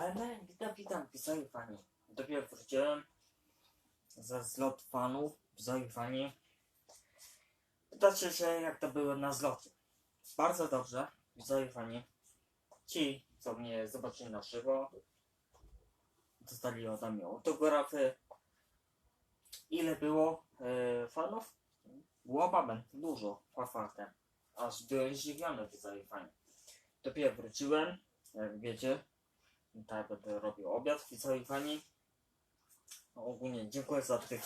Będę, witam, witam, widzowie fani. Dopiero wróciłem za zlot fanów, widzowie fani. Pytacie się, jak to było na zlocie. Bardzo dobrze, widzowie fani. Ci, co mnie zobaczyli na żywo, dostali ode mnie autografy. Ile było e, fanów? Było babę, dużo, faktem. Aż byłem zdziwiony, widzowie fani. Dopiero wróciłem, jak wiecie, tak będę robił obiad widzowie fani. No, ogólnie dziękuję za tych,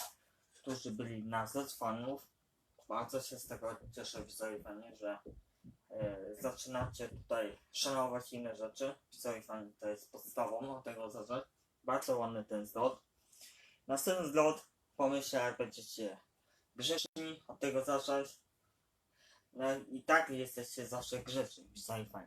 którzy byli na zlec fanów. Bardzo się z tego cieszę widzowie fani, że e, zaczynacie tutaj szanować inne rzeczy. Widzowie fani to jest podstawą od tego zacząć. Bardzo ładny ten zlot. Następny zlot pomyślę jak będziecie grzeczni od tego zacząć. No i tak jesteście zawsze grzeczni, widzowie fani.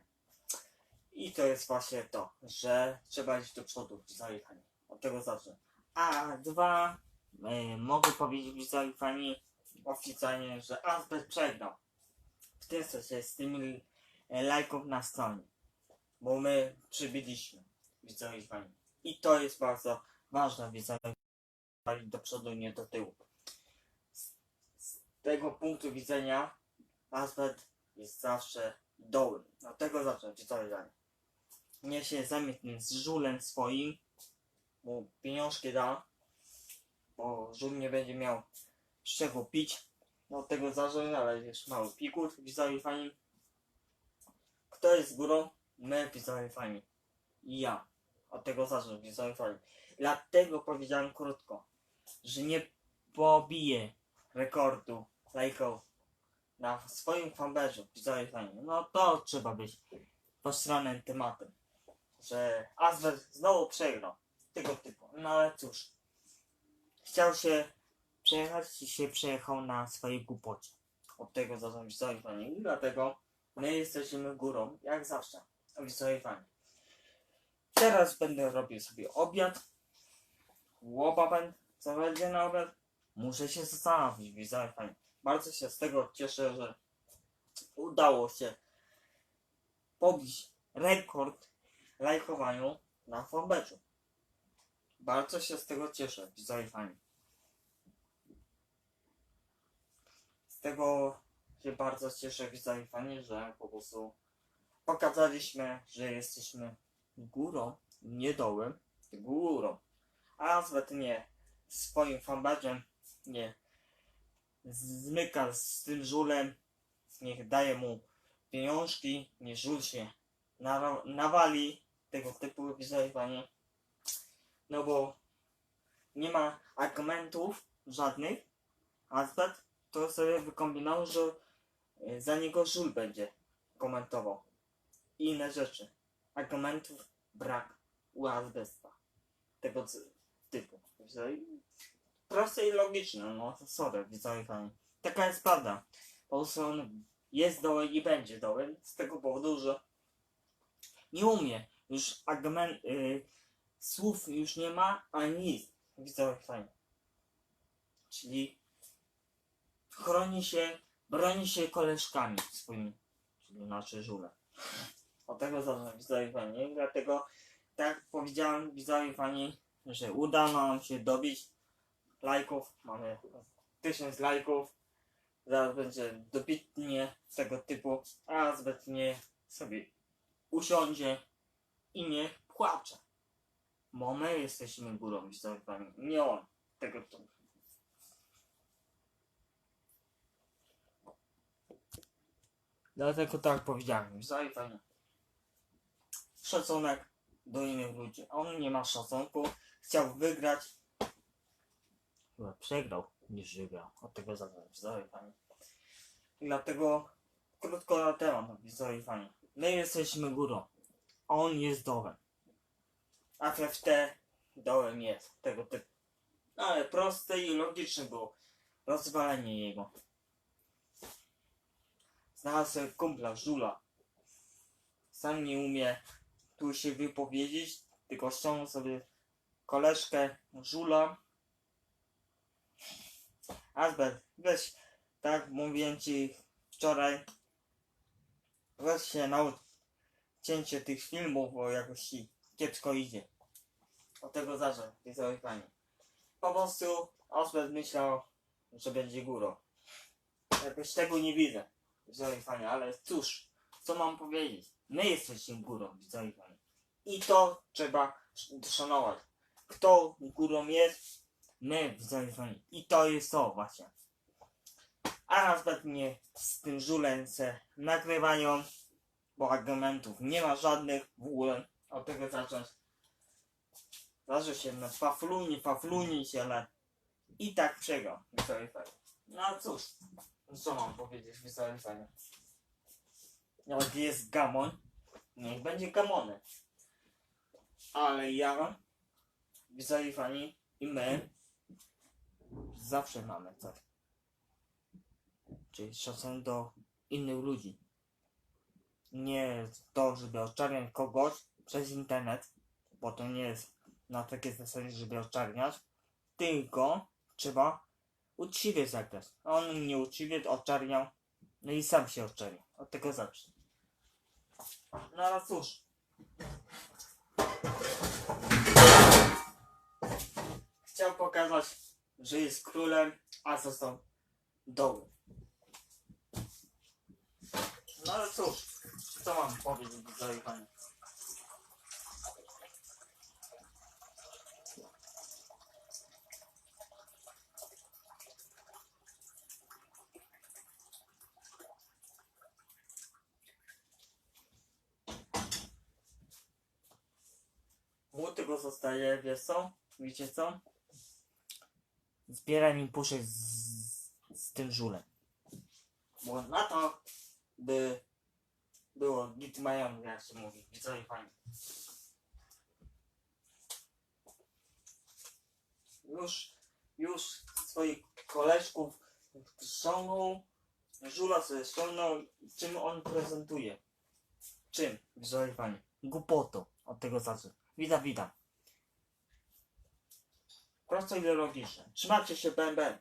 I to jest właśnie to, że trzeba iść do przodu w zajechaniu. Od tego zacznę. A dwa, y, mogę powiedzieć widzowie fani oficjalnie, że Asbest przegrał. W tym sensie z tymi e, lajków na stronie. Bo my przybyliśmy widzowie fani. I to jest bardzo ważne widzowie do przodu, nie do tyłu. Z, z tego punktu widzenia Asbest jest zawsze dołem. Od tego zacznę widzowie fani nie się zajmie tym z żulem swoim, bo pieniążki da, bo żul nie będzie miał z czego pić. No tego zacząć, ale jest mały pikur, widzowie fani. Kto jest górą? My, widzowie fani. I ja. Od tego zacząć, widzowie fani. Dlatego powiedziałem krótko, że nie pobiję rekordu lajków na swoim fanpage'u, widzowie fani. No to trzeba być postronnym tematem że Asbest znowu przegrał. Tego typu. No ale cóż. Chciał się przejechać i się przejechał na swojej głupocie. Od tego zacząłem widzowie fani. I dlatego my jesteśmy górą, jak zawsze. Widzowie fani. Teraz będę robił sobie obiad. Łoba będę. Co będzie na obiad? Muszę się zastanowić, widzowie fani. Bardzo się z tego cieszę, że udało się pobić rekord lajkowaniu na fanpage'u. Bardzo się z tego cieszę, widzowie fani. Z tego się bardzo cieszę, widzowie fani, że po prostu pokazaliśmy, że jesteśmy górą, nie dołem, górą. A zwet nie swoim fanpage'em nie zmyka z tym żulem, niech daje mu pieniążki, niech żul się nawali tego typu wyzwanie. No bo nie ma argumentów żadnych, a Zbet to sobie wykombinował, że y, za niego żul będzie komentował. I inne rzeczy. Argumentów brak u azbesta. Tego typu. Proste i logiczne, no sorry, widzowie. Taka jest prawda. Po prostu on jest dołem i będzie dołem z tego powodu, że nie umie. Już argument, y, słów już nie ma, ani nic. Widzowie fajnie. Czyli chroni się, broni się koleżkami swoimi, czyli nasze żule. Od tego zacząłem widzowie fajnie. Dlatego, tak jak powiedziałem widzowie fani, że uda nam się dobić lajków. Mamy tysiąc lajków. Zaraz będzie dobitnie tego typu, a zbytnie sobie usiądzie i nie płacze. Bo my jesteśmy górą, widzowie fani, nie on. Tego to. Dlatego tak powiedziałem, fani. Szacunek do innych ludzi. On nie ma szacunku, chciał wygrać. Chyba przegrał niż wygrał. Od tego widzowie fani. Dlatego krótko na temat, fani. My jesteśmy górą. On jest dołem. A FFT dołem jest. Tego typu. Ale proste i logiczne było. Rozwalenie jego. Znalazł sobie kumpla, żula. Sam nie umie tu się wypowiedzieć, tylko ściągnął sobie koleżkę, żula. Albert, weź, tak mówiłem ci wczoraj, weź się naucz cięcie tych filmów o jakości kiepsko idzie. Od tego zacznę, widzowie pani. Po prostu Oswald myślał, że będzie górą. Jakoś tego nie widzę, widzowie pani, ale cóż, co mam powiedzieć? My jesteśmy górą, widzowie pani. I to trzeba sz- szanować. Kto górą jest? My, widzowie pani. I to jest to właśnie. A nawet mnie z tym żulem se nagrywają, bo argumentów nie ma żadnych w ogóle. Od tego zacząć. Zdarza się na fafluni, fafluni się, ale i tak przegrał. No a cóż, co mam powiedzieć, widzowie pani. No, gdzie jest gamon? Niech będzie gamony. Ale ja, widzowie pani i my zawsze mamy coś. Czyli szacunek do innych ludzi. Nie to, żeby oczarniać kogoś przez internet, bo to nie jest na takie zasadzie, żeby oczarniać, tylko trzeba uczciwie zagrać. A On mnie uczciwie oczarniał, no i sam się oczarniał. Od tego zacznę. No ale cóż. Chciał pokazać, że jest królem, a został dołem. No ale cóż, co mam powiedzieć widzowie panie? Mu tego zostaje, wiesz co? Wiecie co? Zbieraj mi puszek z, z tym żulem. Bo na to by było git mają, jak się mówi, widzowie fajnie. Już, już swoich koleżków ściągnął, żula sobie ściągnął, czym on prezentuje. Czym, widzowie fajnie? Głupotą, od tego zacznę. Witam, witam. Prosto i logiczne. Trzymajcie się, bęben.